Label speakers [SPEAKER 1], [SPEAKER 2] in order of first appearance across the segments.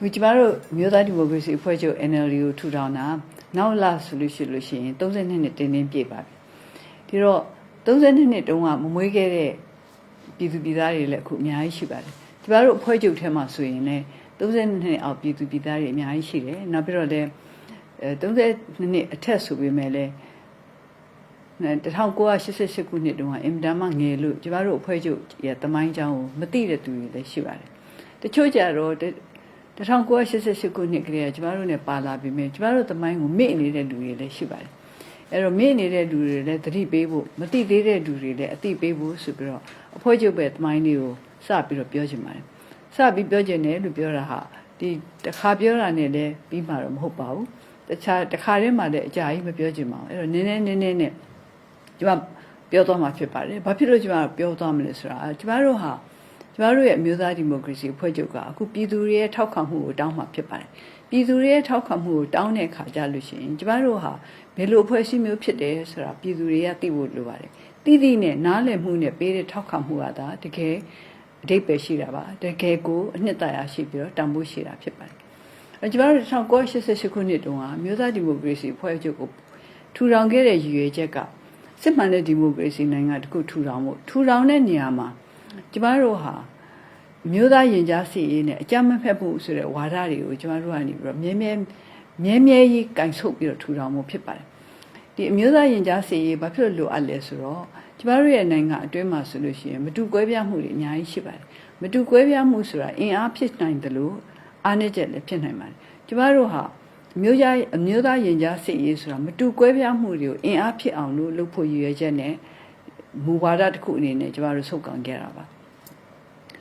[SPEAKER 1] ခုကျမတို့မြို့သားဒီမိုကရေစီအဖွဲ့ချုပ် NLD ကိုထူထောင်တာနောက်လာဆိုလို့ရှိလို့ရှိရင်32နှစ်တင်းတင်းပြည့်ပါပြီဒီတော့32နှစ်တုန်းကမမွေးခဲ့တဲ့ပြည်သူပြည်သားတွေလည်းအခုအများကြီးရှိပါတယ်ကျမတို့အဖွဲ့ချုပ်ထဲမှာဆိုရင်လည်း32နှစ်အောက်ပြည်သူပြည်သားတွေအများကြီးရှိတယ်နောက်ပြီးတော့လည်းအဲ32နှစ်အထက်ဆိုပေမဲ့လည်း1988ခုနှစ်တုန်းကအင်တာမငယ်လို့ကျမတို့အဖွဲ့ချုပ်ရဲ့တမိုင်းကြောင်းကိုမသိတဲ့သူတွေလည်းရှိပါတယ်တချို့ကြတော့ 1988ခုနှစ်ကလေးကကျမတို့ ਨੇ ပါလာပြီမြဲကျမတို့သမိုင်းကိုမေ့နေတဲ့လူတွေလည်းရှိပါတယ်အဲ့တော့မေ့နေတဲ့လူတွေလည်းသတိပေးဖို့မသိသေးတဲ့လူတွေလည်းအသိပေးဖို့ဆိုပြီးတော့အဖွဲ့ချုပ်ပဲသမိုင်းလေးကိုစပြီးတော့ပြောချင်ပါတယ်စပြီးပြောချင်တယ်လို့ပြောတာဟာဒီတစ်ခါပြောတာနဲ့လည်းပြီးမှာတော့မဟုတ်ပါဘူးတခြားတစ်ခါတည်းမှလည်းအကြာကြီးမပြောချင်ပါဘူးအဲ့တော့နည်းနည်းနည်းနည်းနဲ့ကျမပြောသွားမှာဖြစ်ပါတယ်ဘာဖြစ်လို့ကျမပြောသွားမလဲဆိုတာကျမတို့ဟာ ကျမတို့ရဲ့အမျိုးသားဒီမိုကရေစီအဖွဲ့ချုပ်ကအခုပြည်သူတွေရဲ့ထောက်ခံမှုကိုတောင်းမှာဖြစ်ပါတယ်ပြည်သူတွေရဲ့ထောက်ခံမှုကိုတောင်းတဲ့အခါကြလို့ရှိရင်ကျမတို့ဟာဘယ်လိုအဖွဲ့အစည်းမျိုးဖြစ်တယ်ဆိုတာပြည်သူတွေကသိဖို့လိုပါတယ်သိသိနဲ့နားလည်မှုနဲ့ပေးတဲ့ထောက်ခံမှုကသာတကယ်အဓိပ္ပာယ်ရှိတာပါတကယ်ကိုအနှစ်သာရရှိပြီးတော့တန်ဖိုးရှိတာဖြစ်ပါတယ်အဲကျမတို့1988ခုနှစ်တုန်းကအမျိုးသားဒီမိုကရေစီအဖွဲ့ချုပ်ကိုထူထောင်ခဲ့တဲ့ရည်ရွယ်ချက်ကစစ်မှန်တဲ့ဒီမိုကရေစီနိုင်ငံတစ်ခုထူထောင်ဖို့ထူထောင်တဲ့နေရာမှာ ကျမတို့ဟာမျိုးသားရင်ကြားစီရေးနဲ့အကြမ်းမဖက်ဖို့ဆိုတဲ့ဝါဒတွေကိုကျမတို့ကနေပြီးတော့မြဲမြဲမြဲမြဲကြီးကင်ဆုပ်ပြီးတော့ထူထောင်မှုဖြစ်ပါတယ်ဒီအမျိုးသားရင်ကြားစီရေးဘာဖြစ်လို့လိုအပ်လဲဆိုတော့ကျမတို့ရဲ့နိုင်ငံအတွင်းမှာဆိုလို့ရှိရင်မတူကွဲပြားမှုတွေအများကြီးရှိပါတယ်မတူကွဲပြားမှုဆိုတာအင်အားဖြစ်နိုင်တယ်လို့အားနည်းချက်လည်းဖြစ်နိုင်ပါတယ်ကျမတို့ဟာမျိုးသားအမျိုးသားရင်ကြားစီရေးဆိုတာမတူကွဲပြားမှုတွေကိုအင်အားဖြစ်အောင်လို့လုပ်ဖို့ရည်ရွယ်ချက်နဲ့ မူဝါဒတစ်ခုအနေနဲ့ကျမတို့ဆုတ်ကန်ခဲ့တာပါ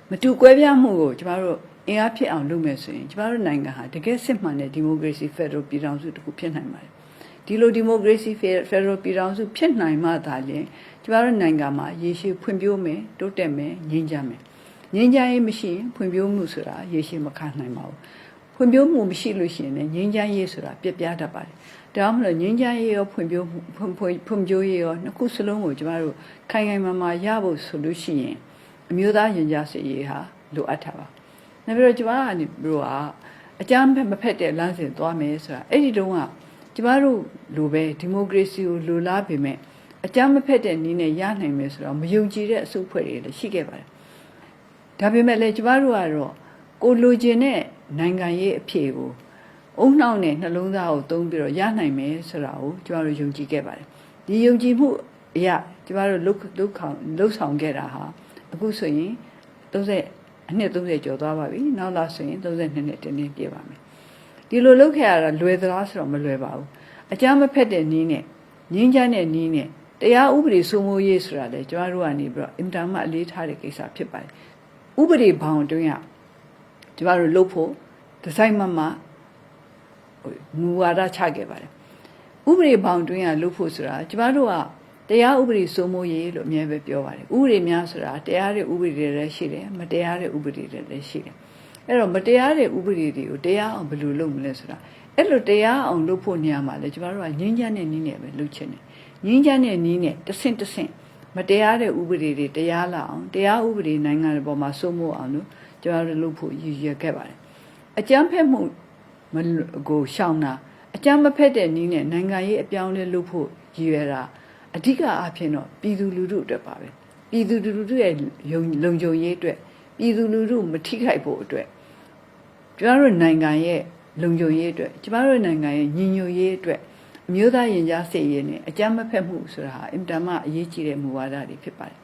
[SPEAKER 1] မတူကွဲပြားမှုကိုကျမတို့အင်အားဖြစ်အောင်လုပ်မယ်ဆိုရင်ကျမတို့နိုင်ငံဟာတကယ်စစ်မှန်တဲ့ဒီမိုကရေစီဖက်ဒရယ်ပြည်ထောင်စုတစ်ခုဖြစ်နိုင်ပါတယ်ဒီလိုဒီမိုကရေစီဖက်ဒရယ်ပြည်ထောင်စုဖြစ်နိုင်မှသာလျှင်ကျမတို့နိုင်ငံမှာရေရှည်ဖွံ့ဖြိုးမယ်တိုးတက်မယ်ငြိမ်းချမ်းမယ်ငြိမ်းချမ်းရေးမရှိရင်ဖွံ့ဖြိုးမှုဆိုတာရေရှည်မခံနိုင်ပါဘူး ဖွံ့ဖြိုးမှုမရှိလို့ရှိရင်လည်းငြိမ်းချမ်းရေးဆိုတာပြက်ပြားတတ်ပါတယ်ဒါမှမဟုတ်ငြိမ်းချမ်းရေးရောဖွံ့ဖြိုးဖွံ့ဖွံ့ဖွံ့ဖြိုးရေးရောနှစ်ခုစလုံးကိုကျမတို့ခိုင်ခိုင်မာမာရဖို့ဆိုလို့ရှိရင်အမျိုးသားရင်ကြားစေရေးဟာလိုအပ်တာပါ။နောက်ပြီးတော့ကျမကနေပြီးတော့အကြမ်းဖက်မဖက်တဲ့လမ်းစဉ်သွားမယ်ဆိုတာအဲ့ဒီတုန်းကကျမတို့လိုပဲဒီမိုကရေစီကိုလိုလားပေမဲ့အကြမ်းမဖက်တဲ့နည်းနဲ့ရနိုင်မယ်ဆိုတော့မယုံကြည်တဲ့အစုအဖွဲ့တွေလည်းရှိခဲ့ပါတယ်။ဒါပေမဲ့လည်းကျမတို့ကတော့ကိုလိုချင်တဲ့ နိုင်ငံရေးအဖြစ်ကိုအုံနှောင်းနဲ့နှလုံးသားကိုသုံးပြီးတော့ရနိုင်မယ်ဆိုတာကိုကျမတို့ယုံကြည်ခဲ့ပါတယ်။ဒီယုံကြည်မှုအရာကျမတို့လုတ်လုတ်ဆောင်လုတ်ဆောင်ခဲ့တာဟာအခုဆိုရင်30အနှစ်30ကျော်သွားပါပြီနောက်လာဆိုရင်32နှစ်တင်းတင်းပြည့်ပါမယ်ဒီလိုလုပ်ခဲ့ရတာလွယ်သလားဆိုတော့မလွယ်ပါဘူးအကြမ်းမဖက်တဲ့နည်းနဲ့ငင်းချမ်းတဲ့နည်းနဲ့တရားဥပဒေစိုးမိုးရေးဆိုတာလေကျမတို့ကနေပြီးတော့အင်တာမအလေးထားတဲ့ကိစ္စဖြစ်ပါတယ်ဥပဒေဘောင်အတွင်းက ကျမတို့လုပ်ဖို့ဒီဇိုင်းမမမူဝါဒချခဲ့ပါတယ်ဥပဒေဘောင်အတွင်းကလုပ်ဖို့ဆိုတာကျမတို့ကတရားဥပဒေစိုးမိုးရေးလို့အများပဲပြောပါတယ်ဥပဒေများဆိုတာတရားတဲ့ဥပဒေတွေလည်းရှိတယ်မတရားတဲ့ဥပဒေတွေလည်းရှိတယ်အဲ့တော့မတရားတဲ့ဥပဒေတွေကိုတရားအောင်ဘယ်လိုလုပ်မလဲဆိုတာအဲ့လိုတရားအောင်လုပ်ဖို့နေရာမှာလေကျမတို့ကငြင်းချမ်းတဲ့နည်းနဲ့ပဲလုပ်ချင်တယ်ငြင်းချမ်းတဲ့နည်းနဲ့တဆင့်တဆင့်မတရားတဲ့ဥပဒေတွေတရားလာအောင်တရားဥပဒေနိုင်ငံတွေပေါ်မှာစိုးမိုးအောင်လို့ ကျမတို့လုပ်ဖို့ရည်ရွယ်ခဲ့ပါတယ်အကြမ်းဖက်မှုမကိုရှောင်တာအကြမ်းမဖက်တဲ့နည်းနဲ့နိုင်ငံရေးအပြောင်းလဲလုပ်ဖို့ရည်ရွယ်တာအဓိကအားဖြင့်တော့ပြည်သူလူထုအတွက်ပါပဲပြည်သူလူထုရဲ့လုံခြုံရေးအတွက်ပြည်သူလူထုမထိခိုက်ဖို့အတွက်ကျမတို့နိုင်ငံရဲ့လုံခြုံရေးအတွက်ကျမတို့နိုင်ငံရဲ့ညီညွတ်ရေးအတွက်အမျိုးသားရင်ကြားစေ့ရေးနဲ့အကြမ်းမဖက်မှုဆိုတာဟာအင်တာမအရေးကြီးတဲ့မူဝါဒတွေဖြစ်ပါတယ်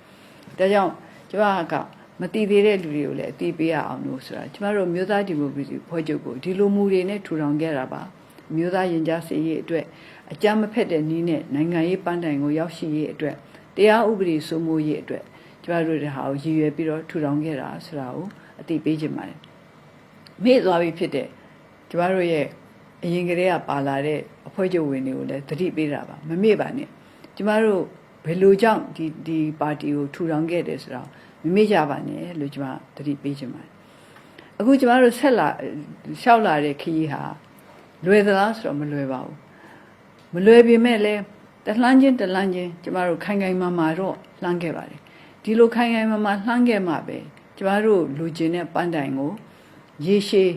[SPEAKER 1] ။ဒါကြောင့်ကျမက မတည်သေးတဲ့လူတွေကိုလည်းအသိပေးရအောင်လို့ဆိုတာကျမတို့မျိုးသားဒီမိုကရေစီဖွဲ့ချုပ်ကိုဒီလိုမူတွေနဲ့ထူထောင်ခဲ့တာပါ။မျိုးသားရင်ကြားစေ့ရေးအတွက်အကြမ်းမဖက်တဲ့နည်းနဲ့နိုင်ငံရေးပန်းတိုင်ကိုရောက်ရှိရေးအတွက်တရားဥပဒေစိုးမိုးရေးအတွက်ကျမတို့တဲ့ဟာကိုရည်ရွယ်ပြီးတော့ထူထောင်ခဲ့တာဆိုတာကိုအသိပေးခြင်းပါတယ်မေ့သွားပြီဖြစ်တဲ့ကျမတို့ရဲ့အရင်ကတည်းကပါလာတဲ့အဖွဲ့ချုပ်ဝင်တွေကိုလည်းသတိပေးတာပါမမေ့ပါနဲ့ကျမတို့ဘယ်လိုကြောင့်ဒီဒီပါတီကိုထူထောင်ခဲ့တယ်ဆိုတော့ မမေ့ကြပါနဲ့လို့ကျမသတိပေးခြင်းပါတယ်အခုကျမတို့ဆက်လာလျှောက်လာတဲ့ခရီးဟာလွယ်သလားဆိုတော့မလွယ်ပါဘူးမလွယ်ပေမဲ့လည်းတလှမ်းချင်းတလှမ်းချင်းကျမတို့ခိုင်ခိုင်မာမာတော့လှမ်းခဲ့ပါတယ်ဒီလိုခိုင်ခိုင်မာမာလှမ်းခဲ့မှပဲကျမတို့လူကျင်တဲ့ပန်းတိုင်ကိုရေရှည်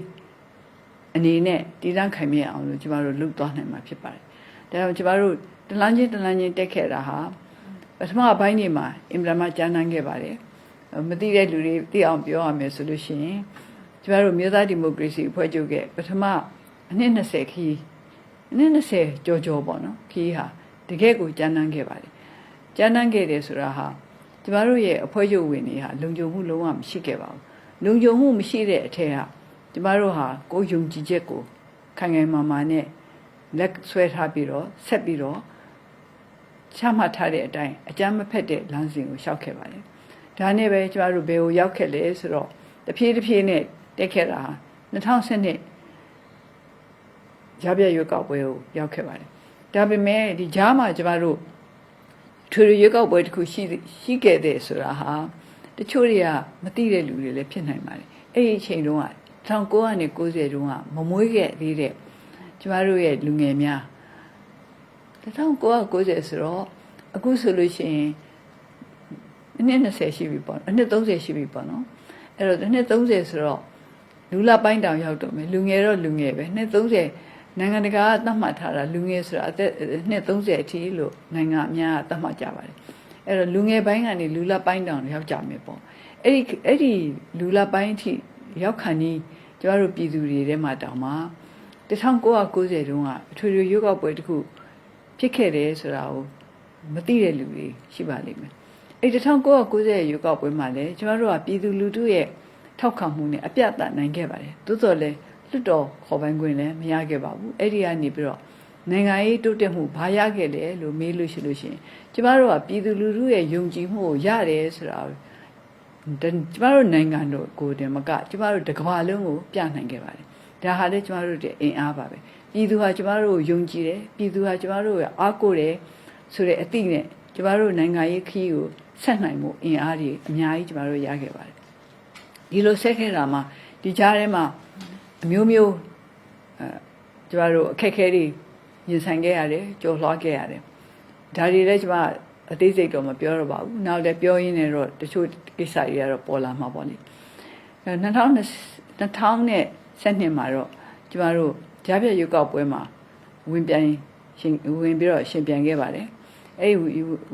[SPEAKER 1] အနေနဲ့တည်တံ့ခိုင်မြဲအောင်လို့ကျမတို့လုပ်သွားနိုင်မှာဖြစ်ပါတယ်ဒါကြောင့်ကျမတို့တလန်းချင်းတလန်းချင်းတက်ခဲ့တာဟာပထမအပိုင်းနေမှာအင်မတန်မှကြာနှံ့ခဲ့ပါတယ် မသိတဲ့လူတွေသိအောင်ပြောရမယ်ဆိုလို့ရှိရင်ကျမတို့မြို့သားဒီမိုကရေစီအဖွဲ့ချုပ်ကပထမအနှစ်20ခီးအနှစ်20ကြော်ကြော်ပေါ့နော်ခီးဟာတကယ့်ကိုကြာနှံ့ခဲ့ပါတယ်ကြာနှံ့ခဲ့တယ်ဆိုတာဟာကျမတို့ရဲ့အဖွဲ့ချုပ်ဝင်တွေဟာလုံခြုံမှုလုံးဝမရှိခဲ့ပါဘူးလုံခြုံမှုမရှိတဲ့အထက်ကကျမတို့ဟာကိုယ်ယုံကြည်ချက်ကိုခိုင်ခိုင်မာမာနဲ့လက်ဆွဲထားပြီးတော့ဆက်ပြီးတော့ချမှတ်ထားတဲ့အတိုင်းအကြမ်းမဖက်တဲ့လမ်းစဉ်ကိုရှောက်ခဲ့ပါတယ်။ ဒါနဲ့ပဲကျမတို့ဘယ်ကိုရောက်ခဲ့လဲဆိုတော့တဖြည်းတဖြည်းနဲ့တက်ခဲ့တာ2012ဂျာပြရွေးကောက်ပွဲကိုရောက်ခဲ့ပါတယ်။ဒါပေမဲ့ဒီဂျားမှာကျမတို့ထွေထွေရွေးကောက်ပွဲတစ်ခုရှိရှိခဲ့တဲ့ဆိုတာဟာတချို့တွေကမသိတဲ့လူတွေလည်းဖြစ်နိုင်ပါတယ်။အဲ့ဒီအချိန်တုန်းက1990တုန်းကမမွေးခဲ့သေးတဲ့ကျမတို့ရဲ့လူငယ်များ1990ဆိုတော့အခုဆိုလို့ရှိရင်အ နှစ်20ရှိပြီပေါ့အနှစ်30ရှိပြီပေါ့နော်အဲ့တော့အနှစ်30ဆိုတော့လူလပိုင်းတောင်ရောက်တော့မယ်လူငယ်တော့လူငယ်ပဲနှစ်30နိုင်ငံတကာကသတ်မှတ်ထားတာလူငယ်ဆိုတာအသက်နှစ်30အထိလို့နိုင်ငံအများကသတ်မှတ်ကြပါတယ်အဲ့တော့လူငယ်ပိုင်းကနေလူလပိုင်းတောင်ရောက်ကြမယ်ပေါ့အဲ့ဒီအဲ့ဒီလူလပိုင်းအထိရောက်ခါနီးကျမတို့ပြည်သူတွေထဲမှာတောင်မှ1990တုန်းကအထွေထွေရွေးကောက်ပွဲတစ်ခုဖြစ်ခဲ့တယ်ဆိုတာကိုမသိတဲ့လူတွေရှိပါလိမ့်မယ် အဲ့1990ရွေးကောက်ပွဲမှာလည်းကျမတို့ကပြည်သူလူထုရဲ့ထောက်ခံမှုနဲ့အပြတ်အသတ်နိုင်ခဲ့ပါတယ်သို့တော်လည်းလွတ်တော်ခေါ်ပိုင်းခွင့်လည်းမရခဲ့ပါဘူးအဲ့ဒီကနေပြီးတော့နိုင်ငံရေးတိုးတက်မှုဘာရခဲ့လဲလို့မေးလို့ရှိလို့ရှိရင်ကျမတို့ကပြည်သူလူထုရဲ့ယုံကြည်မှုကိုရတယ်ဆိုတာကျမတို့နိုင်ငံတို့ကိုတင်မကကျမတို့တကမ္ဘာလုံးကိုပြနိုင်ခဲ့ပါတယ်ဒါဟာလည်းကျမတို့ရဲ့အင်အားပါပဲပြည်သူဟာကျမတို့ကိုယုံကြည်တယ်ပြည်သူဟာကျမတို့ကိုအားကိုးတယ်ဆိုတဲ့အသည့်နဲ့ကျမတို့နိုင်ငံရေးခရီးကို ဆက်နိုင်မှုအင်အားတွေအများကြီးကျမတို့ရခဲ့ပါတယ်ဒီလိုဆက်ခဲ့တာမှာဒီကြားထဲမှာအမျိုးမျိုးအဲကျမတို့အခက်အခဲတွေရင်ဆိုင်ခဲ့ရတယ်ကြော်လွှားခဲ့ရတယ်ဒါတွေလည်းကျမအသေးစိတ်တော့မပြောတော့ပါဘူးနောက်လည်းပြောရင်းနဲ့တော့တချို့ကိစ္စတွေကတော့ပေါ်လာမှာပေါ့လေ2000 2012မှာတော့ကျမတို့ကြားပြရွေးကောက်ပွဲမှာဝင်ပြန်ရှင်ဝင်ပြီးတော့ရှင်ပြန်ခဲ့ပါတယ် အဲ့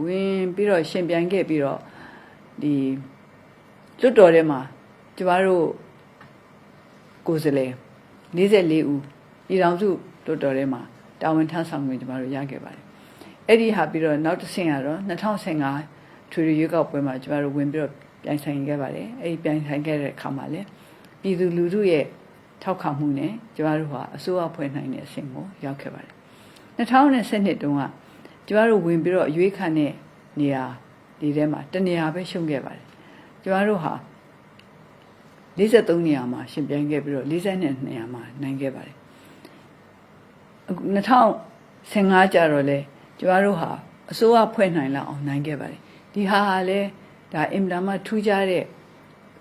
[SPEAKER 1] ဝင်ပြီးတော့ရှင်ပြန်ခဲ့ပြီးတော့ဒီလွတ်တော်ထဲမှာကျမတို့ကိုယ်စားလှယ်44ဦးပြည်ထောင်စုလွတ်တော်ထဲမှာတာဝန်ထမ်းဆောင်ခွင့်ကျမတို့ရခဲ့ပါတယ်အဲ့ဒီဟာပြီးတော့နောက်တစ်ဆင့်ကတော့2015ထွေထွေရွေးကောက်ပွဲမှာကျမတို့ဝင်ပြီးတော့ပြိုင်ဆိုင်ခဲ့ပါတယ်အဲ့ဒီပြိုင်ဆိုင်ခဲ့တဲ့အခါမှာလည်းပြည်သူလူထုရဲ့ထောက်ခံမှုနဲ့ကျမတို့ဟာအစိုးရဖွဲ့နိုင်တဲ့အဆင့်ကိုရောက်ခဲ့ပါတယ်2012တုန်းက ကျမတို့ဝင်ပြီးတော့အရွေးခံတဲ့နေရာဒီထဲမှာတနေရာပဲရှုံးခဲ့ပါတယ်ကျမတို့ဟာ43နေရာမှာရှင်ပြိုင်ခဲ့ပြီးတော့42နေရာမှာနိုင်ခဲ့ပါတယ်အခု2015ကျတော့လေကျမတို့ဟာအစိုးရဖွဲ့နိုင်လောက်အောင်နိုင်ခဲ့ပါတယ်ဒီဟာဟာလေဒါအင်တာမထူးခြားတဲ့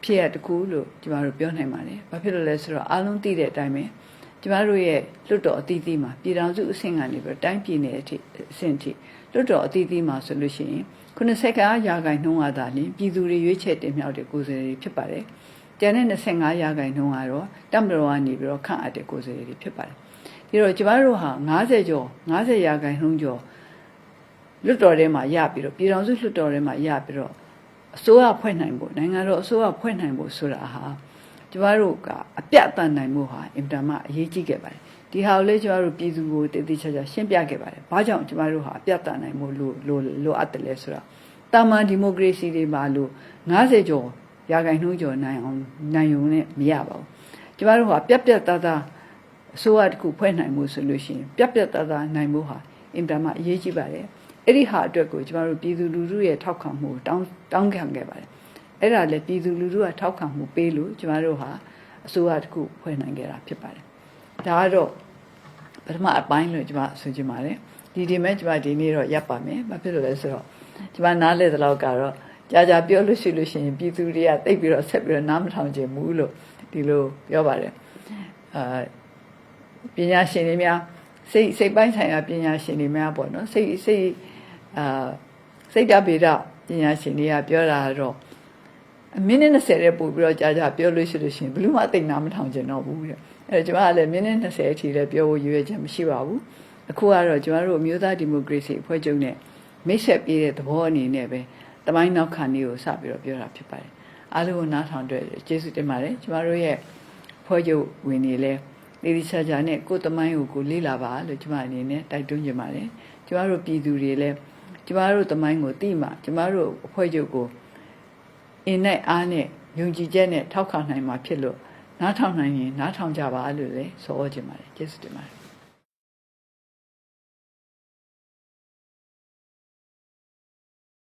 [SPEAKER 1] ဖြစ်ရတကူလို့ကျမတို့ပြောနိုင်ပါတယ်။ဘာဖြစ်လို့လဲဆိုတော့အားလုံးသိတဲ့အတိုင်းပဲ ကျမတို့ရဲ့လွတ်တော်အသီးသီးမှာပြည်ထောင်စုအဆင့်ကနေပြီးတိုင်းပြည်နယ်အထိအဆင့်ထိလွတ်တော်အသီးသီးမှာဆိုလို့ရှိရင်90ကရာခိုင်နှုန်းကသာလျှင်ပြည်သူတွေရွေးချယ်တင်မြှောက်တဲ့ကိုယ်စားလှယ်တွေဖြစ်ပါတယ်။ကျန်တဲ့25ရာခိုင်နှုန်းကတော့တပ်မတော်ကနေပြီးတော့ခန့်အပ်တဲ့ကိုယ်စားလှယ်တွေဖြစ်ပါတယ်။ဒီတော့ကျမတို့ဟာ90ကျော်90ရာခိုင်နှုန်းကျော်လွတ်တော်ထဲမှာရပြီးတော့ပြည်ထောင်စုလွတ်တော်ထဲမှာရပြီးတော့အစိုးရဖွဲ့နိုင်ဖို့နိုင်ငံတော်အစိုးရဖွဲ့နိုင်ဖို့ဆိုတာဟာ ကျမတို့ကအပြတ်အသတ်နိုင်မှုဟာအင်တာမအရေးကြီးခဲ့ပါတယ်ဒီဟာကိုလည်းကျမတို့ပြည်သူကိုတည်တည်ချာချာရှင်းပြခဲ့ပါတယ်ဘာကြောင့်ကျမတို့ဟာအပြတ်အသတ်နိုင်မှုလို့လို့လိုအပ်တယ်လဲဆိုတာတာမန်ဒီမိုကရေစီတွေပါလို့90ကျော်ရာခိုင်နှုန်းကျော်နိုင်အောင်နိုင်ုံနဲ့မရပါဘူးကျမတို့ဟာပြက်ပြက်သားသားအစိုးရတစ်ခုဖွဲ့နိုင်မှုဆိုလို့ရှိရင်ပြက်ပြက်သားသားနိုင်မှုဟာအင်တာမအရေးကြီးပါတယ်အဲ့ဒီဟာအတွက်ကိုကျမတို့ပြည်သူလူထုရဲ့ထောက်ခံမှုတောင်းတောင်းခံခဲ့ပါတယ် အဲ့ဒါလည်းပြည်သူလူထုကထောက်ခံမှုပေးလို့ကျမတို့ဟာအစိုးရတစ်ခုဖွဲ့နိုင်ခဲ့တာဖြစ်ပါတယ်ဒါကတော့ပထမအပိုင်းလို့ကျမဆိုချင်ပါတယ်ဒီဒီမဲ့ကျမဒီနေ့တော့ရပ်ပါမယ်ဘာဖြစ်လို့လဲဆိုတော့ကျမနားလေတဲ့လောက်ကတော့ကြာကြာပြောလို့ရှိလို့ရှိရင်ပြည်သူတွေကတိတ်ပြီးတော့ဆက်ပြီးတော့နားမထောင်ချင်ဘူးလို့ဒီလိုပြောပါတယ်အာပညာရှင်တွေများစိတ်စိတ်ပိုင်းဆိုင်ရာပညာရှင်တွေများပေါ့နော်စိတ်စိတ်အာစိတ်တဗေဒပညာရှင်တွေကပြောတာတော့ မိနစ်20တဲ့ပို့ပြီးတော့ကြာကြာပြောလို့ရှိလို့ရှင်ဘယ်လို့မှတိတ်နာမထောင်ကျင်တော့ဘူးတဲ့အဲကျမကလည်းမိနစ်20အထိလည်းပြောဖို့ရွေးချက်မရှိပါဘူးအခုကတော့ကျမတို့အမျိုးသားဒီမိုကရေစီအဖွဲ့ချုပ်နဲ့မိတ်ဆက်ပြေးတဲ့သဘောအနေနဲ့ပဲတမိုင်းနောက်ခံလေးကိုစပြီးတော့ပြောတာဖြစ်ပါတယ်အားလုံးကိုနားထောင်တွေ့ကျေးဇူးတင်ပါတယ်ကျမတို့ရဲ့အဖွဲ့ချုပ်ဝင်နေလဲလေဒီချာချာနဲ့ကိုယ်တမိုင်းကိုကိုလေ့လာပါလို့ကျမအနေနဲ့တိုက်တွန်းချင်ပါတယ်ကျမတို့ပြည်သူတွေလည်းကျမတို့တမိုင်းကိုသိမှကျမတို့အဖွဲ့ချုပ်ကို အင်းနဲ့အားနဲ့ယုံကြည်ချက်နဲ့ထောက်ခံနိုင်မှာဖြစ်လို့နားထောင်နိုင်ရင်နားထောင်ကြပါလို့လည်းဆိုဩခြင်းပါတယ်ကျေးဇူးတင်ပါတယ်